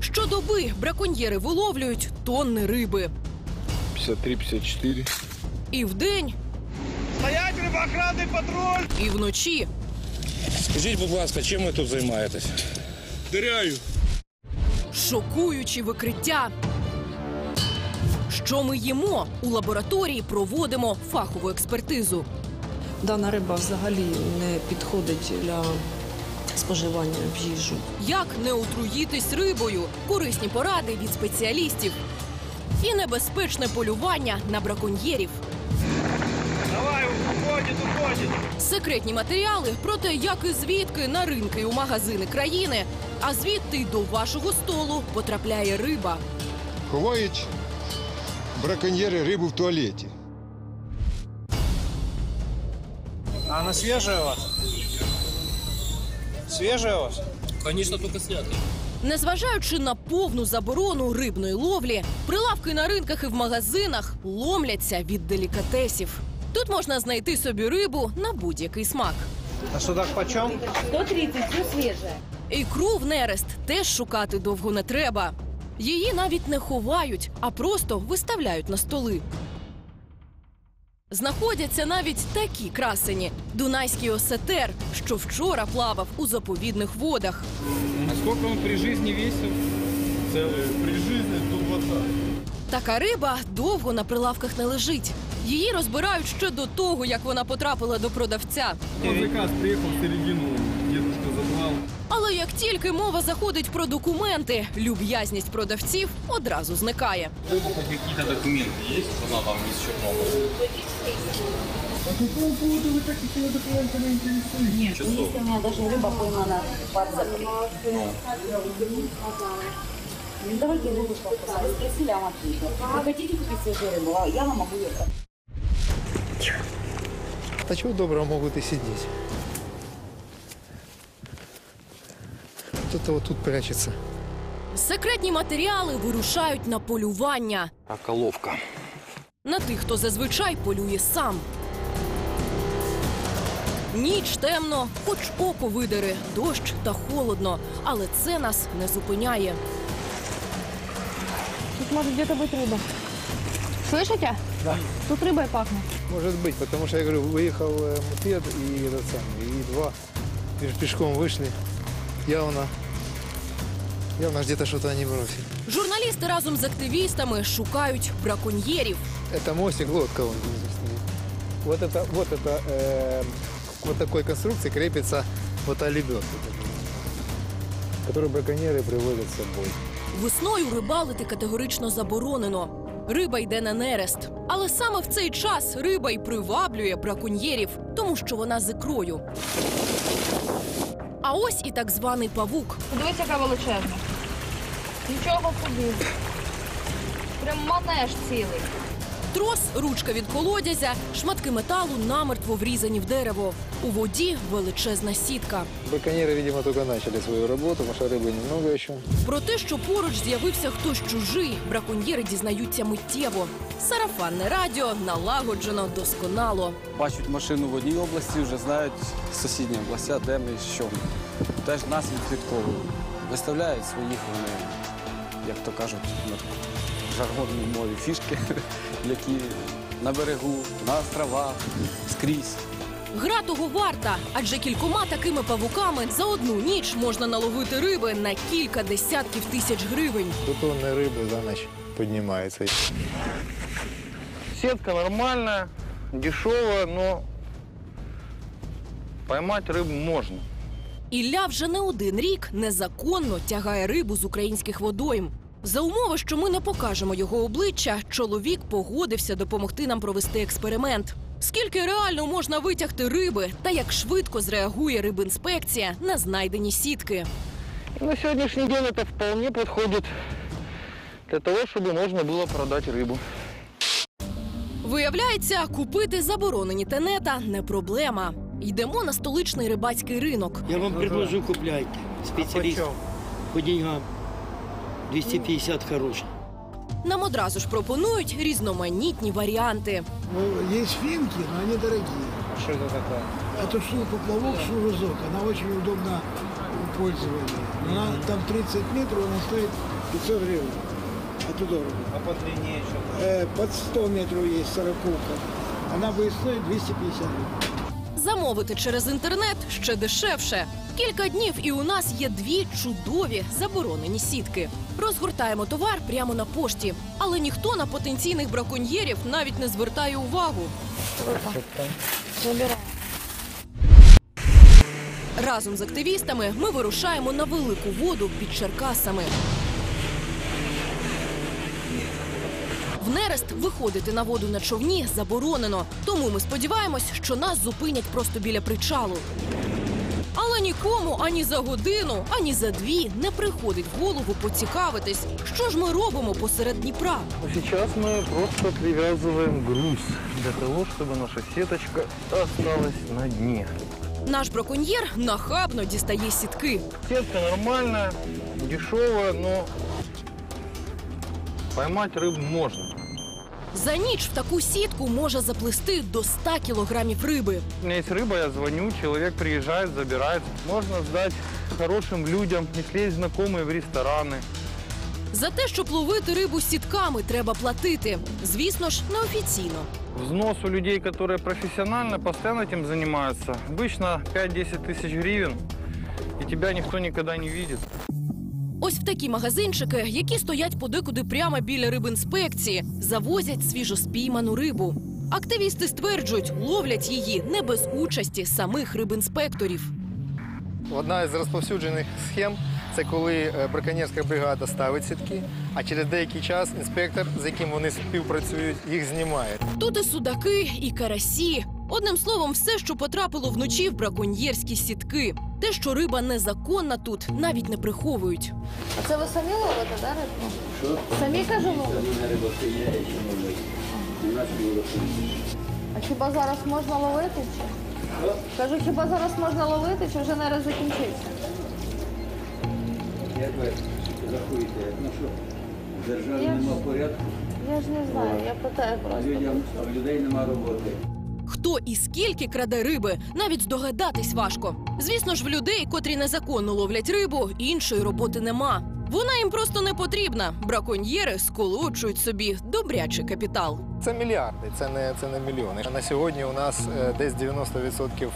Щодоби браконьєри виловлюють тонни риби. 53-54. І вдень, Стоять, рибоохранний патруль! і вночі. Скажіть, будь ласка, чим ви тут займаєтесь? Дыряю. Шокуючі викриття. Що ми їмо? У лабораторії проводимо фахову експертизу. Дана риба взагалі не підходить для споживання в їжу. Як не отруїтись рибою? Корисні поради від спеціалістів. І небезпечне полювання на браконьєрів. Давай, уходит, уходит! Секретні матеріали про те, як і звідки на ринки і у магазини країни, а звідти й до вашого столу потрапляє риба. Ховають браконьєри рибу в туалеті. А она свежая у вас? Свежая у вас? Незважаючи на повну заборону рибної ловлі, прилавки на ринках і в магазинах ломляться від делікатесів. Тут можна знайти собі рибу на будь-який смак. А судак почем? 130, все свежее. Ікру в нерест теж шукати довго не треба. Її навіть не ховають, а просто виставляють на столи. Знаходяться навіть такі красені дунайський осетер, що вчора плавав у заповідних водах. А сколько он при житті весил? Це При жизни 120. Така риба довго на прилавках не лежить. Її розбирають ще до того, як вона потрапила до продавця. Заказ приїхав в середину. Дедушка забрал. Але як тільки мова заходить про документи, люб'язність продавців одразу зникає. Какие-то документы есть, что она там из Чернобыля? Нет, есть у меня даже рыба поймана под запрет. Ну, давайте рыбу попробуем. Вы спросили, я вам ответила. Вы хотите купить свежую рыбу? А Я вам могу ее дать. А чего доброго могут и сидеть? Кто-то вот тут прячется. Секретні матеріали вирушають на полювання Околовка. на тих, хто зазвичай полює сам. Ніч темно, хоч око видере, дощ та холодно, але це нас не зупиняє. Тут может где-то быть рыба. Слышите? Да. Тут рыбой пахнет. Может быть, потому что я говорю, выехал э, мопед и этот самый, и два пеш- пешком вышли. Явно, явно где-то что-то они бросили. Журналісти разом з активістами шукають браконьєрів. Это мостик, лодка вон внизу стоит. Вот это, вот это, э, вот такой конструкции крепится вот та лебедка, которую браконьеры приводят с собой. Весною рибалити категорично заборонено. Риба йде на нерест. Але саме в цей час риба й приваблює браконьєрів, тому що вона з ікрою. А ось і так званий павук. Подивись, яка величезна. Нічого собі. Прям манеж цілий. Трос, ручка від колодязя, шматки металу намертво врізані в дерево. У воді величезна сітка. Браконьеры, видимо, только начали свою работу, потому что рыбы немного еще. Про те, що поруч з'явився хтось чужий, браконьєри дізнаються миттєво. Сарафанне радіо налагоджено досконало. Бачать машину в одній області, вже знають сусідні області, де ми що ми. Теж нас відслідковують. Виставляють своїх вони, як то кажуть, на жаргонній мові фішки, які на берегу, на островах, скрізь. Гра того варта, адже кількома такими павуками за одну ніч можна наловити риби на кілька десятків тисяч гривень. До тонны рыбы за ночь поднимается. Сетка нормальная, дешевая, но поймать рыбу можно. Ілля вже не один рік незаконно тягає рибу з українських водойм. За умови, що ми не покажемо його обличчя, чоловік погодився допомогти нам провести експеримент. Скільки реально можна витягти риби, та як швидко зреагує рибінспекція на знайдені сітки. И на сегодняшний день это вполне подходит для того, чтобы можно было продать рыбу. Виявляється, купити заборонені тенета не проблема. Йдемо на столичний рибацький ринок. Я вам предложу, купляйте. Специалист по деньгам. 250 хороший. Нам одразу ж пропонують різноманітні варіанти. Ну, есть финки, но они дорогие. Что это такое? это шнур-поплавок, шнурозок. Она очень удобна в пользовании. Она там 30 метров, она стоит 500 гривен. Это дорого. А по длине еще? под 100 метров есть сороковка. Она будет стоить 250 гривен. Замовити через інтернет ще дешевше. Кілька днів і у нас є дві чудові заборонені сітки. Розгортаємо товар прямо на пошті, але ніхто на потенційних браконьєрів навіть не звертає увагу. Разом з активістами ми вирушаємо на велику воду під Черкасами. В нерест виходити на воду на човні заборонено, тому ми сподіваємось, що нас зупинять просто біля причалу. Але нікому ані за годину, ані за дві не приходить в голову поцікавитись, що ж ми робимо посеред Дніпра. Сейчас мы просто привязываем груз для того, чтобы наша сеточка осталась на дне. Наш браконьєр нахабно дістає сітки. Сетка нормальная, дешевая, но поймать рыбу можно. За ніч в таку сітку може заплести до 100 кілограмів риби. У меня есть рыба, я звоню, человек приезжает, забирает. Можно сдать хорошим людям, если есть знакомые в рестораны. За те, щоб ловити рибу сітками, треба платити. Звісно ж, неофіційно. Взнос у людей, которые профессионально, постоянно этим занимаются, обычно 5-10 тысяч гривен, и тебя никто никогда не видит. Ось в такі магазинчики, які стоять подекуди прямо біля рибінспекції, завозять свіжоспійману рибу. Активісти стверджують, ловлять її не без участі самих рибінспекторів. Одна із розповсюджених схем це коли е, браконьєрська бригада ставить сітки, а через деякий час інспектор, з яким вони співпрацюють, їх знімає. Тут і судаки, і карасі. Одним словом, все, що потрапило вночі в браконьєрські сітки. Те, що риба незаконна тут, навіть не приховують. А це ви самі ловите, да, рибу? Що? Самі кажу ловите? А хіба зараз можна ловити? Чи? Кажу, хіба зараз можна ловити, чи вже не закінчився? Як ви рахуєте, ну що, в державі Я ж- нема порядку, Я ж не знаю, я питаю а просто. людям, а в людей нема роботи. Хто і скільки краде риби, навіть здогадатись важко. Звісно ж, в людей, котрі незаконно ловлять рибу, іншої роботи нема. Вона їм просто не потрібна. Браконьєри сколочують собі добрячий капітал. Це мільярди, це не, це не мільйони. На сьогодні у нас е, десь 90% е,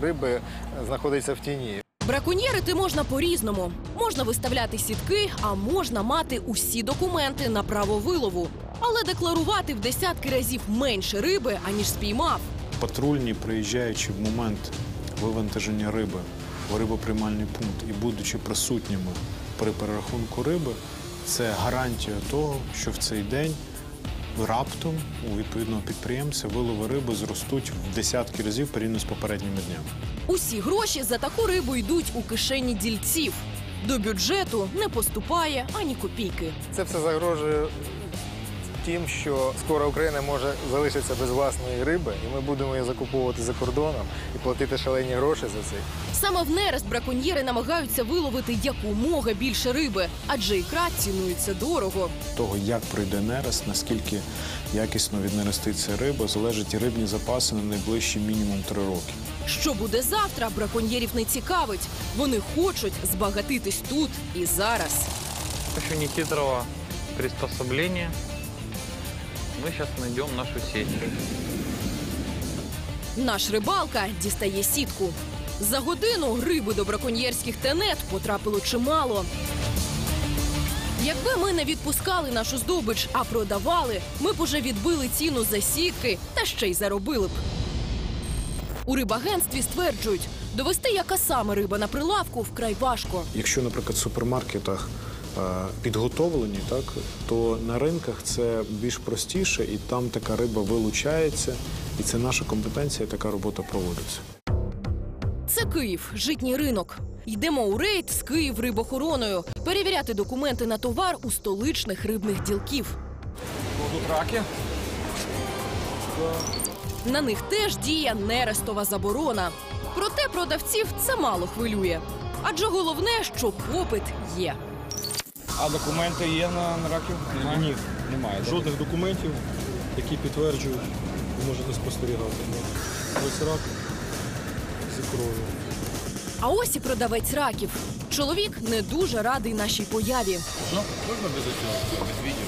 риби знаходиться в тіні. Браконьєрити можна по-різному. Можна виставляти сітки, а можна мати усі документи на право вилову. Але декларувати в десятки разів менше риби, аніж спіймав. Патрульні, приїжджаючи в момент вивантаження риби в рибоприймальний пункт і будучи присутніми при перерахунку риби, це гарантія того, що в цей день раптом у відповідного підприємця вилови риби зростуть в десятки разів порівняно з попередніми днями. Усі гроші за таку рибу йдуть у кишені дільців. До бюджету не поступає ані копійки. Це все загрожує тим, що скоро Україна може залишитися без власної риби, і ми будемо її закуповувати за кордоном і платити шалені гроші за це. Саме в нерест браконьєри намагаються виловити якомога більше риби, адже ікра цінується дорого. Того, як пройде нерест, наскільки якісно віднереститься риба, залежать і рибні запаси на найближчі мінімум три роки. Що буде завтра, браконьєрів не цікавить. Вони хочуть збагатитись тут і зараз. Еще нехитрого приспособления. Мы сейчас найдем нашу сеть. Наш рибалка дістає сітку. За годину риби до браконьєрських тенет потрапило чимало. Якби ми не відпускали нашу здобич, а продавали, ми б уже відбили ціну за сітки та ще й заробили б. У рибагентстві стверджують, довести, яка саме риба на прилавку вкрай важко. Якщо, наприклад, в супермаркетах підготовлені, так то на ринках це більш простіше, і там така риба вилучається, і це наша компетенція, така робота проводиться. Це Київ, житній ринок. Йдемо у рейд з Київ рибохороною перевіряти документи на товар у столичних рибних ділків. Будут раки. На них теж діє нерестова заборона. Проте продавців це мало хвилює. Адже головне, що попит є. А документи є на, на раків? Немає? Ні, немає. Жодних документів, які підтверджують, ви можете спостерігати. Ось рак. з ікрою. А ось і продавець раків. Чоловік не дуже радий нашій появі. Ну, можна без цього, без відео?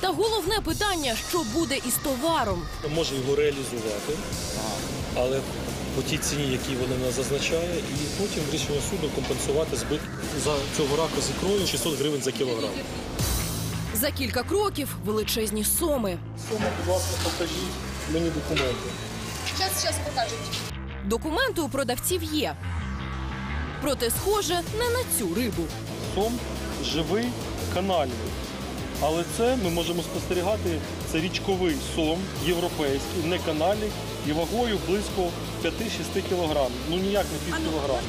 Та головне питання, що буде із товаром. може його реалізувати, але по тій ціні, якій вони нас зазначає, і потім рішення суду компенсувати збиток за цього рака з ікрою 600 гривень за кілограм. За кілька кроків величезні соми. Сума, будь ласка, покажіть мені документи. Зараз, зараз покажуть. Документи у продавців є. Проте, схоже, не на цю рибу. Сом живий, канальний. Але це ми можемо спостерігати, це річковий сом європейський, не канальний і вагою близько 5-6 кг. Ну ніяк не пів кілограма.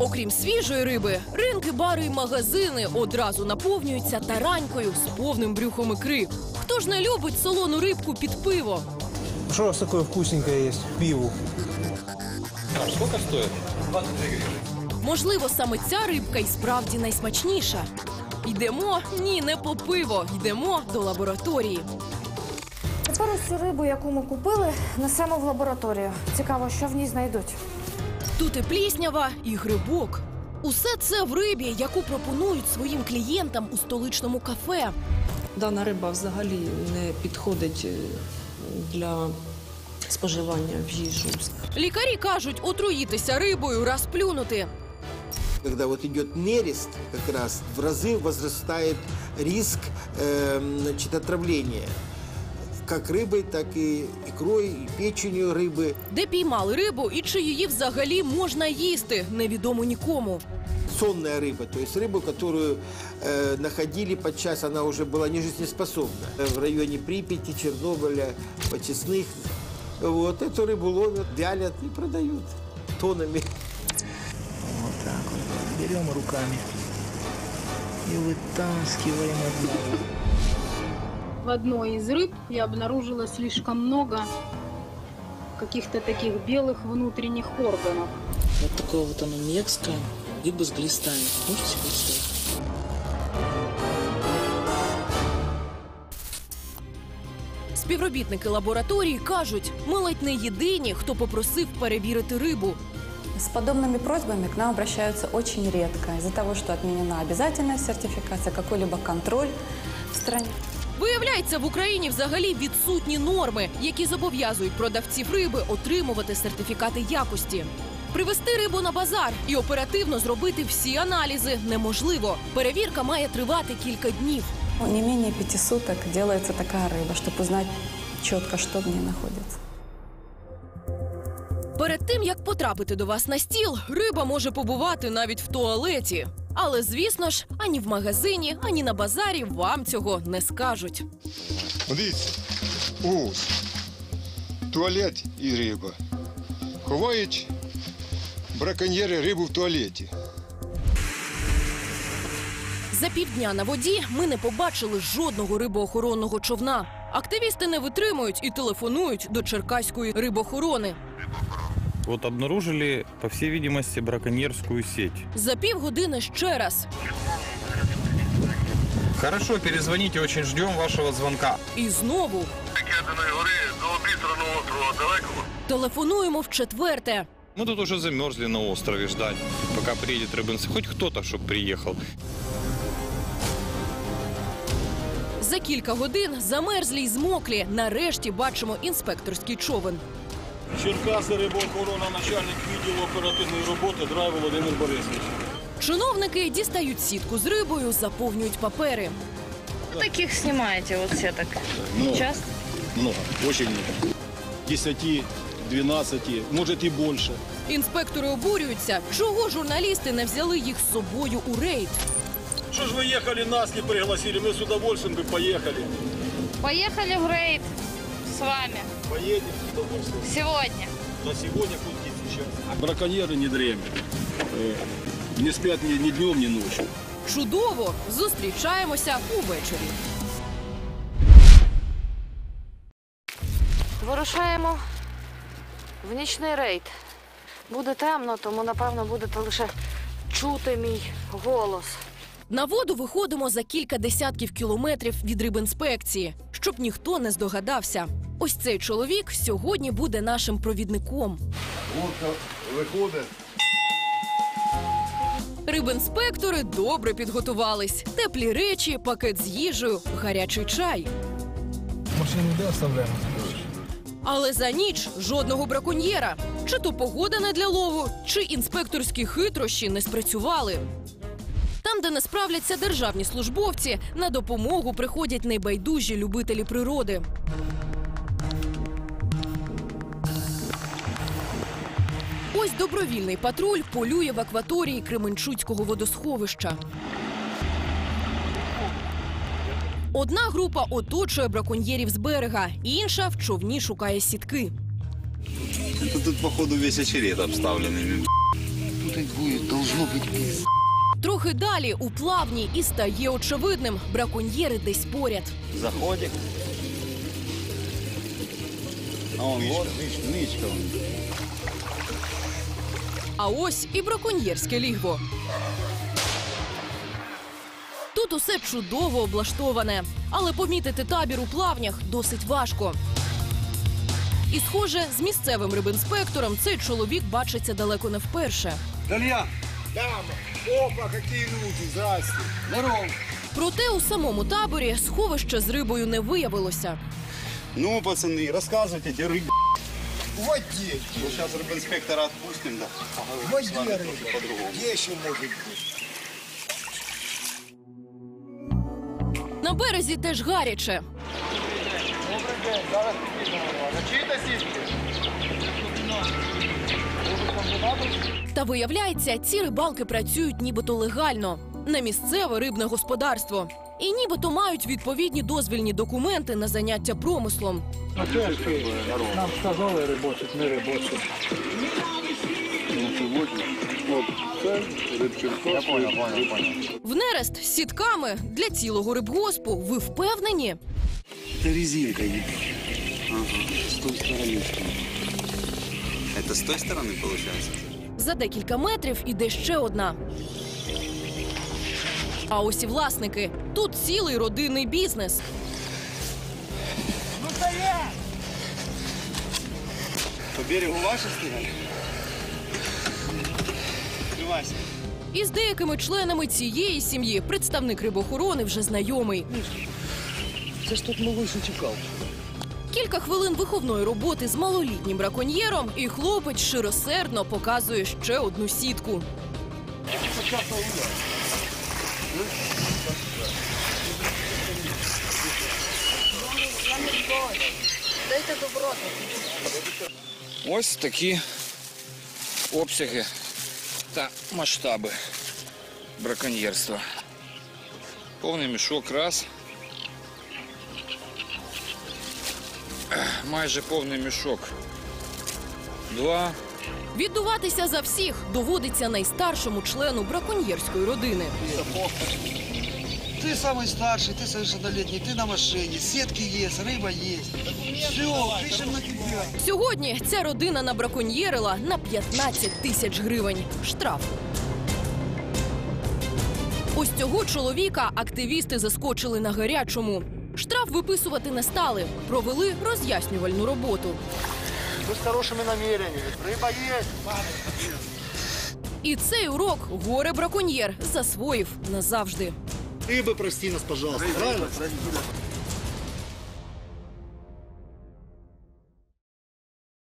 Окрім свіжої риби, ринки, бари і магазини одразу наповнюються таранькою з повним брюхом ікри. Хто ж не любить солону рибку під пиво? Что у вас такое вкусненькое есть? Пиву. А сколько стоит? Можливо, саме ця рибка і справді найсмачніша. Йдемо ні, не по пиво, йдемо до лабораторії. Тепер ось цю рибу, яку ми купили, несемо в лабораторію. Цікаво, що в ній знайдуть. Тут і пліснява, і грибок. Усе це в рибі, яку пропонують своїм клієнтам у столичному кафе. Дана риба взагалі не підходить е, для споживання в їжу. Лікарі кажуть, отруїтися рибою, раз плюнути Когда вот идет нерест, как раз в разы возрастает риск э, значит, отравления. Как рыбой, так и икрой, и печенью рыбы. Де піймали рибу і чи її взагалі можна їсти, невідомо нікому. Сонная рыба, то есть рыбу, которую э, находили подчас, она уже была не жизнеспособна. В районе Припяти, Чернобыля, Почесных. Вот эту рыбу ловят, вялят и продают тоннами. Вот так вот. Берем руками и вытаскиваем оттуда. В одной из рыб я обнаружила слишком много каких-то таких белых внутренних органов. Вот такое вот оно мерзкое. Рыба с глистами. Можете представить? Співробітники лабораторії кажуть, ми ледь не єдині, хто попросив перевірити рибу. С подобными просьбами к нам обращаются очень редко из-за того, что отменена обязательная сертификация, какой-либо контроль в стране. Виявляється, в Україні взагалі відсутні норми, які зобов'язують продавців риби отримувати сертифікати якості. Привезти рибу на базар і оперативно зробити всі аналізи неможливо. Перевірка має тривати кілька днів. Ну, Не менее пяти суток делается такая рыба, чтобы узнать четко, что в ней находится. Перед тим як потрапити до вас на стіл, риба може побувати навіть в туалеті. Але звісно ж, ані в магазині, ані на базарі вам цього не скажуть. Дивіться, ось туалет і риба. Ховають браконьєри рибу в туалеті. За півдня на воді ми не побачили жодного рибоохоронного човна. Активісти не витримують і телефонують до Черкаської рибохорони. Вот обнаружили, по всей видимости, браконьерскую сеть. За півгодини ще раз. Хорошо, перезвоните, очень ждем вашего звонка. І знову. Телефонуємо в четверте. Мы тут уже замерзли на острове ждать, пока приедет рыбинцы. Хоть кто-то, чтобы приехал. За кілька годин замерзлі й змоклі. Нарешті бачимо інспекторський човен. Черкаси рибоохорона, начальник відділу оперативної роботи Драй Володимир Борисович. Чиновники дістають сітку з рибою, заповнюють папери. Таких снимаете вот все так Много. часто? Много, очень много. 10, 12, может и больше. Інспектори обурюються, чого журналісти не взяли їх з собою у рейд. Что ж вы ехали, нас не пригласили, мы с удовольствием бы поехали. Поехали в рейд с вами Поедем с удовольствием. сегодня. На сегодня куда сейчас. Браконьеры не дремят. Э, Не спят ни, ни днем, ни ночью. Чудово! Зустрічаємося увечері. Вирушаємо в нічний рейд. Буде темно, тому напевно будете лише чути мій голос. На воду виходимо за кілька десятків кілометрів від рибінспекції, щоб ніхто не здогадався. Ось цей чоловік сьогодні буде нашим провідником. Лодка виходить. Рибінспектори добре підготувались. Теплі речі, пакет з їжею, гарячий чай. Машину де оставляємо? Але за ніч жодного браконьєра. Чи то погода не для лову, чи інспекторські хитрощі не спрацювали. Там, де не справляться державні службовці, на допомогу приходять найбайдужі любителі природи. Ось добровільний патруль полює в акваторії Кременчуцького водосховища. Одна група оточує браконьєрів з берега, інша в човні шукає сітки. Это тут, походу, весь очеред обставленный. Тут и будет, должно быть Трохи далі у плавні і стає очевидним, браконьєри десь поряд. Заходик. А он вот, нычка. вон. А ось і браконьєрське лігво. Тут усе чудово облаштоване, але помітити табір у плавнях досить важко. І, схоже, з місцевим рибінспектором цей чоловік бачиться далеко не вперше. Далья! Дама! Опа, какие люди! Здрасте! Здорово! Проте у самому таборі сховища з рибою не виявилося. Ну, пацаны, рассказывайте, где рыба. Вот где! Ну, сейчас рыбинспектора отпустим, да. Вот С где вами рыба? тоже по-другому. Где еще может быть? На березі теж гаряче. Добрый день, зараз підійдемо. На чиї-то сітки? Та виявляється, ці рибалки працюють нібито легально на місцеве рибне господарство. І нібито мають відповідні дозвільні документи на заняття промислом. А це ж ти нам сказали рибочить, не рибочить. Я понял, понял, понял. В нерест з сітками для цілого рибгоспу. Ви впевнені? Это резинка едет. Ага, с той стороны. Это с той стороны получается? За декілька метрів іде ще одна. А ось і власники. Тут цілий родинний бізнес. Ну стоять! По берегу ваши стояли? Открывайся. І з деякими членами цієї сім'ї представник рибохорони вже знайомий. Це ж тут малиш утікав. Кілька хвилин виховної роботи з малолітнім браконьєром, і хлопець широсердно показує ще одну сітку. Дайте добро. Ось такі обсяги та масштаби браконьєрства. Повний мішок раз. Майже повний мішок. Два. Віддуватися за всіх доводиться найстаршому члену браконьєрської родини. Ты самый старший, ты совершеннолетний, ты на машине, сетки есть, рыба есть. Все, пишем на тебя. Сьогодні ця родина набраконьєрила на 15 тисяч гривень. Штраф. Ось цього чоловіка активісти заскочили на гарячому. Штраф виписувати не стали, провели роз'яснювальну роботу. Мы с хорошими намерениями. Рыба есть. І цей урок горе браконьєр засвоїв назавжди. Рыбы, прости нас, пожалуйста. Правильно?